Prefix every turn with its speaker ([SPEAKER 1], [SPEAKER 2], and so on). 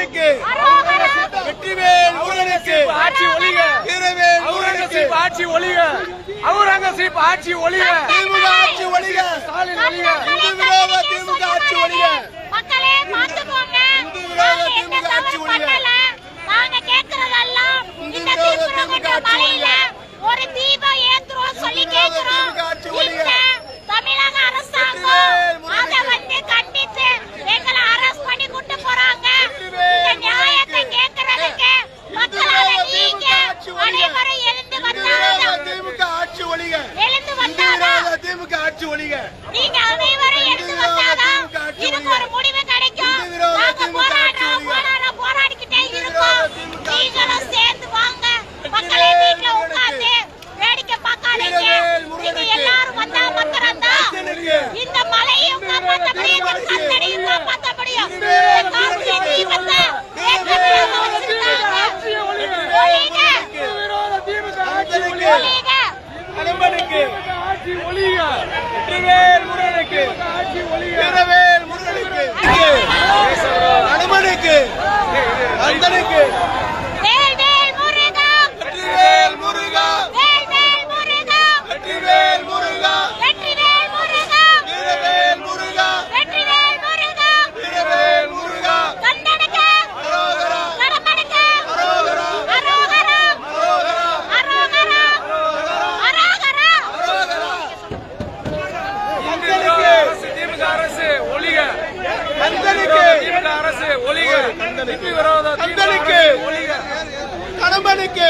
[SPEAKER 1] முருகனுக்கு. வெற்றிவேல் முருகனுக்கு.
[SPEAKER 2] ஆட்சி ஒளிக
[SPEAKER 1] வீரவேல் முருகனுக்கு.
[SPEAKER 2] ஆட்சி ஒளிக அவுரங்க ஆட்சி ஒளிக
[SPEAKER 1] திமுக ஆட்சி ஒளிக
[SPEAKER 2] ஸ்டாலின்
[SPEAKER 1] ஒளிக அதிமுக ஆட்சி ஒழிக.
[SPEAKER 3] நீங்க அனைவரும் எடுத்து வந்தாதான் இதுக்கு ஒரு முடிவு கிடைக்கும். நாங்க போராடுறோம் போராடுறோம் போராடிக்கிட்டே இருக்கோம். நீங்களும் சேர்ந்து வாங்க. மக்களே வீட்டுல உட்கார்ந்து வேடிக்கை பார்க்காதீங்க. நீங்க எல்லாரும் வந்தா மாத்திரம் தான் இந்த மலையும் காப்பாற்ற முடியும். கத்தனையும் காப்பாற்ற முடியும்?
[SPEAKER 1] காசி
[SPEAKER 3] தீபத்தை ஏற்கனவே வச்சிருக்காங்க
[SPEAKER 2] ஒழிக.
[SPEAKER 3] ஒழிக.
[SPEAKER 1] ಒಟ್ಟಿಗೆ
[SPEAKER 3] கந்தனுக்கு
[SPEAKER 2] கந்தனுக்கு
[SPEAKER 1] கடம்பனுக்கு